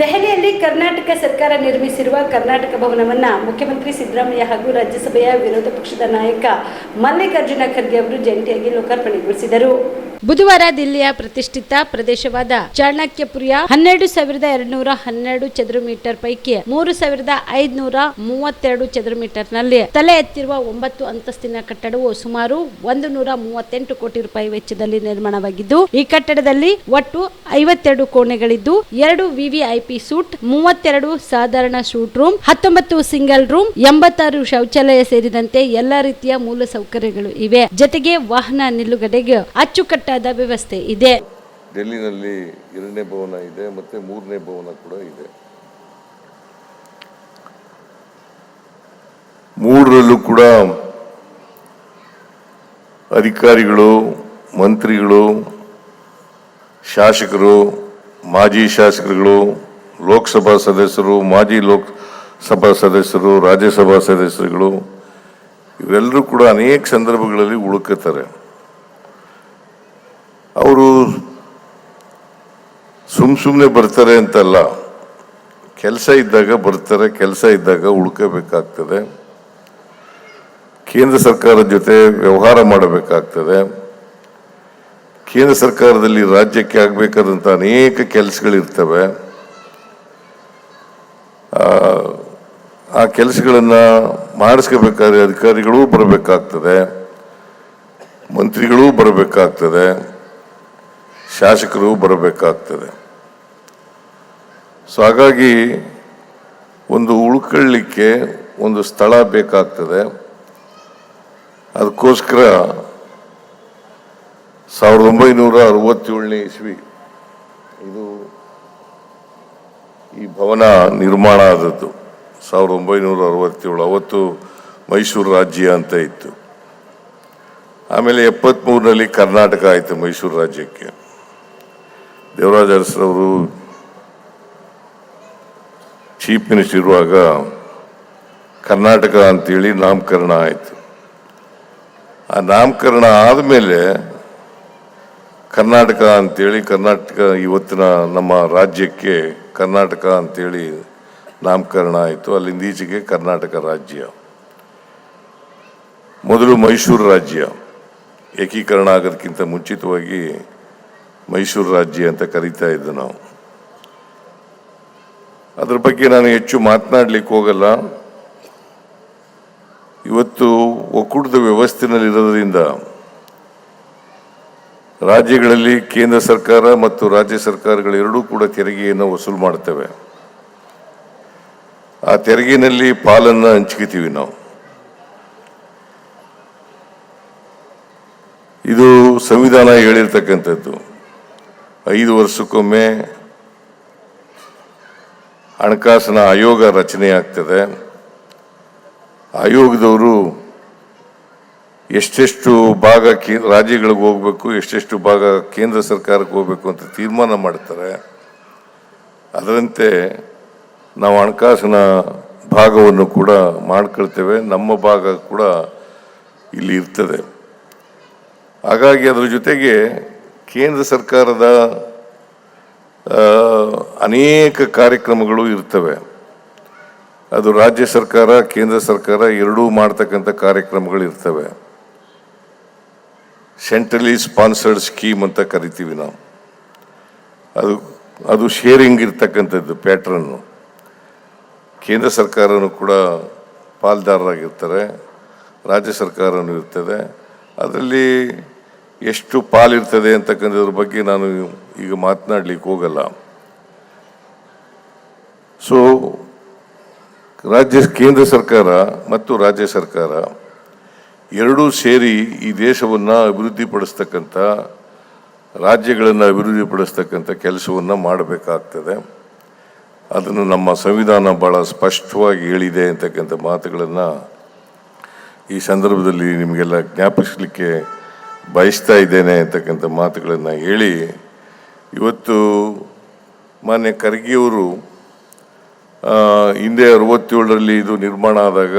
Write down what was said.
ದೆಹಲಿಯಲ್ಲಿ ಕರ್ನಾಟಕ ಸರ್ಕಾರ ನಿರ್ಮಿಸಿರುವ ಕರ್ನಾಟಕ ಭವನವನ್ನ ಮುಖ್ಯಮಂತ್ರಿ ಸಿದ್ದರಾಮಯ್ಯ ಹಾಗೂ ರಾಜ್ಯಸಭೆಯ ವಿರೋಧ ಪಕ್ಷದ ನಾಯಕ ಮಲ್ಲಿಕಾರ್ಜುನ ಖರ್ಗೆ ಅವರು ಜಂಟಿಯಾಗಿ ಲೋಕಾರ್ಪಣೆಗೊಳಿಸಿದರು. ಬುಧವಾರ ದಿಲ್ಲಿಯ ಪ್ರತಿಷ್ಠಿತ ಪ್ರದೇಶವಾದ ಚಾಣಕ್ಯಪುರಿಯ ಹನ್ನೆರಡು ಸಾವಿರದ ಎರಡ್ನೂರ ಹನ್ನೆರಡು ಚದುರ ಮೀಟರ್ ಪೈಕಿ ಮೂರು ಸಾವಿರದ ಐದುನೂರ ಮೂವತ್ತೆರಡು ಚದುರ ಮೀಟರ್ನಲ್ಲಿ ತಲೆ ಎತ್ತಿರುವ ಒಂಬತ್ತು ಅಂತಸ್ತಿನ ಕಟ್ಟಡವು ಸುಮಾರು ಒಂದು ನೂರ ಮೂವತ್ತೆಂಟು ಕೋಟಿ ರೂಪಾಯಿ ವೆಚ್ಚದಲ್ಲಿ ನಿರ್ಮಾಣವಾಗಿದ್ದು, ಈ ಕಟ್ಟಡದಲ್ಲಿ ಒಟ್ಟು ಐವತ್ತೆರಡು ಕೋಣೆಗಳಿದ್ದು, ಎರಡು ವಿವಿಐಪಿ ಸೂಟ್, ಮೂವತ್ತೆರಡು ಸಾಧಾರಣ ಸೂಟ್ ರೂಮ್, ಹತ್ತೊಂಬತ್ತು ಸಿಂಗಲ್ ರೂಮ್, ಎಂಬತ್ತಾರು ಶೌಚಾಲಯ ಸೇರಿದಂತೆ ಎಲ್ಲ ರೀತಿಯ ಮೂಲ ಸೌಕರ್ಯಗಳು ಇವೆ. ಜೊತೆಗೆ ವಾಹನ ನಿಲುಗಡೆಗೆ ಅಚ್ಚುಕಟ್ಟಾದ ವ್ಯವಸ್ಥೆ ಇದೆ. ಡೆಲ್ಲಿನಲ್ಲಿ ಎರಡನೇ ಭವನ ಇದೆ, ಮತ್ತೆ ಮೂರನೇ ಭವನ ಕೂಡ ಇದೆ. ಮೂರರಲ್ಲೂ ಕೂಡ ಅಧಿಕಾರಿಗಳು, ಮಂತ್ರಿಗಳು, ಶಾಸಕರು, ಮಾಜಿ ಶಾಸಕರುಗಳು ಲೋಕಸಭಾ ಸದಸ್ಯರು, ಮಾಜಿ ಲೋಕಸಭಾ ಸದಸ್ಯರು, ರಾಜ್ಯಸಭಾ ಸದಸ್ಯರುಗಳು, ಇವರೆಲ್ಲರೂ ಕೂಡ ಅನೇಕ ಸಂದರ್ಭಗಳಲ್ಲಿ ಉಳುಕುತ್ತಾರೆ ಅವರು ಸುಮ್ ಸುಮ್ಮನೆ ಬರ್ತಾರೆ ಅಂತಲ್ಲ, ಕೆಲಸ ಇದ್ದಾಗ ಬರ್ತಾರೆ, ಕೆಲಸ ಇದ್ದಾಗ ಉಳ್ಕೋಬೇಕಾಗ್ತದೆ. ಕೇಂದ್ರ ಸರ್ಕಾರದ ಜೊತೆ ವ್ಯವಹಾರ ಮಾಡಬೇಕಾಗ್ತದೆ. ಕೇಂದ್ರ ಸರ್ಕಾರದಲ್ಲಿ ರಾಜ್ಯಕ್ಕೆ ಆಗಬೇಕಾದಂಥ ಅನೇಕ ಕೆಲಸಗಳಿರ್ತವೆ ಆ- ಆ ಕೆಲಸಗಳನ್ನು ಮಾಡಿಸ್ಕೋಬೇಕಾದ್ರೆ ಅಧಿಕಾರಿಗಳೂ ಬರಬೇಕಾಗ್ತದೆ, ಮಂತ್ರಿಗಳೂ ಬರಬೇಕಾಗ್ತದೆ, ಶಾಸಕರು ಬರಬೇಕಾಗ್ತದೆ. ಸೊ ಹಾಗಾಗಿ ಒಂದು ಉಳ್ಕೊಳ್ಳಿಕ್ಕೆ ಒಂದು ಸ್ಥಳ ಬೇಕಾಗ್ತದೆ. ಅದಕ್ಕೋಸ್ಕರ ಸಾವಿರದ ಒಂಬೈನೂರ ಅರವತ್ತೇಳನೇ ಇಸ್ವಿ ಇದು ಈ ಭವನ ನಿರ್ಮಾಣ ಆದದ್ದು. ಸಾವಿರದ ಒಂಬೈನೂರ ಅರವತ್ತೇಳು, ಅವತ್ತು ಮೈಸೂರು ರಾಜ್ಯ ಅಂತ ಇತ್ತು. ಆಮೇಲೆ ಎಪ್ಪತ್ತ್ಮೂರಿನಲ್ಲಿ ಕರ್ನಾಟಕ ಆಯಿತು ಮೈಸೂರು ರಾಜ್ಯಕ್ಕೆ. ದೇವರಾಜ ಅರಸರವರು ಚೀಫ್ ಮಿನಿಸ್ಟರ್ ಇರುವಾಗ ಕರ್ನಾಟಕ ಅಂತೇಳಿ ನಾಮಕರಣ ಆಯಿತು. ಆ ನಾಮಕರಣ ಆದಮೇಲೆ ಕರ್ನಾಟಕ ಅಂತೇಳಿ ಕರ್ನಾಟಕ ಇವತ್ತಿನ ನಮ್ಮ ರಾಜ್ಯಕ್ಕೆ ಕರ್ನಾಟಕ ಅಂತೇಳಿ ನಾಮಕರಣ ಆಯಿತು. ಅಲ್ಲಿಂದ ಈಚೆಗೆ ಕರ್ನಾಟಕ ರಾಜ್ಯ. ಮೊದಲು ಮೈಸೂರು ರಾಜ್ಯ. ಏಕೀಕರಣ ಆಗೋದಕ್ಕಿಂತ ಮುಂಚಿತವಾಗಿ ಮೈಸೂರು ರಾಜ್ಯ ಅಂತ ಕರೀತಾ ಇದ್ದು ನಾವು. ಅದ್ರ ಬಗ್ಗೆ ನಾನು ಹೆಚ್ಚು ಮಾತನಾಡ್ಲಿಕ್ಕೆ ಹೋಗಲ್ಲ. ಇವತ್ತು ಒಕ್ಕೂಟದ ವ್ಯವಸ್ಥೆನಲ್ಲಿರೋದ್ರಿಂದ ರಾಜ್ಯಗಳಲ್ಲಿ ಕೇಂದ್ರ ಸರ್ಕಾರ ಮತ್ತು ರಾಜ್ಯ ಸರ್ಕಾರಗಳೆರಡೂ ಕೂಡ ತೆರಿಗೆಯನ್ನು ವಸೂಲು ಮಾಡ್ತವೆ. ಆ ತೆರಿಗೆನಲ್ಲಿ ಪಾಲನ್ನು ಹಂಚ್ಕೋತೀವಿ ನಾವು. ಇದು ಸಂವಿಧಾನ ಹೇಳಿರ್ತಕ್ಕಂಥದ್ದು. ಐದು ವರ್ಷಕ್ಕೊಮ್ಮೆ ಹಣಕಾಸಿನ ಆಯೋಗ ರಚನೆ ಆಗ್ತದೆ. ಆಯೋಗದವರು ಎಷ್ಟೆಷ್ಟು ಭಾಗ ಕೇ, ರಾಜ್ಯಗಳಿಗೆ ಹೋಗಬೇಕು, ಎಷ್ಟೆಷ್ಟು ಭಾಗ ಕೇಂದ್ರ ಸರ್ಕಾರಕ್ಕೆ ಹೋಗಬೇಕು ಅಂತ ತೀರ್ಮಾನ ಮಾಡ್ತಾರೆ. ಅದರಂತೆ ನಾವು ಹಣಕಾಸಿನ ಭಾಗವನ್ನು ಕೂಡ ಮಾಡ್ಕೊಳ್ತೇವೆ. ನಮ್ಮ ಭಾಗ ಕೂಡ ಇಲ್ಲಿ ಇರ್ತದೆ. ಹಾಗಾಗಿ ಅದರ ಜೊತೆಗೆ ಕೇಂದ್ರ ಸರ್ಕಾರದ ಅನೇಕ ಕಾರ್ಯಕ್ರಮಗಳು ಇರ್ತವೆ. ಅದು ರಾಜ್ಯ ಸರ್ಕಾರ, ಕೇಂದ್ರ ಸರ್ಕಾರ ಎರಡೂ ಮಾಡ್ತಕ್ಕಂಥ ಕಾರ್ಯಕ್ರಮಗಳು ಇರ್ತವೆ. ಸೆಂಟ್ರಲಿ ಸ್ಪಾನ್ಸರ್ಡ್ ಸ್ಕೀಮ್ ಅಂತ ಕರಿತೀವಿ ನಾವು. ಅದು ಅದು ಶೇರಿಂಗ್ ಇರ್ತಕ್ಕಂಥದ್ದು ಪ್ಯಾಟ್ರನ್ನು ಕೇಂದ್ರ ಸರ್ಕಾರನೂ ಕೂಡ ಪಾಲ್ದಾರರಾಗಿರ್ತಾರೆ, ರಾಜ್ಯ ಸರ್ಕಾರನೂ ಇರ್ತದೆ. ಅದರಲ್ಲಿ ಎಷ್ಟು ಪಾಲಿರ್ತದೆ ಅಂತಕ್ಕಂಥದ್ರ ಬಗ್ಗೆ ನಾನು ಈಗ ಮಾತನಾಡಲಿಕ್ಕೆ ಹೋಗಲ್ಲ. ಸೊ ರಾಜ್ಯ, ಕೇಂದ್ರ ಸರ್ಕಾರ ಮತ್ತು ರಾಜ್ಯ ಸರ್ಕಾರ ಎರಡೂ ಸೇರಿ ಈ ದೇಶವನ್ನು ಅಭಿವೃದ್ಧಿಪಡಿಸ್ತಕ್ಕಂಥ, ರಾಜ್ಯಗಳನ್ನು ಅಭಿವೃದ್ಧಿಪಡಿಸ್ತಕ್ಕಂಥ ಕೆಲಸವನ್ನು ಮಾಡಬೇಕಾಗ್ತದೆ. ಅದನ್ನು ನಮ್ಮ ಸಂವಿಧಾನ ಭಾಳ ಸ್ಪಷ್ಟವಾಗಿ ಹೇಳಿದೆ ಅಂತಕ್ಕಂಥ ಮಾತುಗಳನ್ನು ಈ ಸಂದರ್ಭದಲ್ಲಿ ನಿಮಗೆಲ್ಲ ಜ್ಞಾಪಿಸಲಿಕ್ಕೆ ಬಯಸ್ತಾ ಇದ್ದೇನೆ ಅಂತಕ್ಕಂಥ ಮಾತುಗಳನ್ನು ಹೇಳಿ, ಇವತ್ತು ಮಾನ್ಯ ಖರ್ಗೆಯವರು ಹಿಂದೆ ಅರವತ್ತೇಳರಲ್ಲಿ ಇದು ನಿರ್ಮಾಣ ಆದಾಗ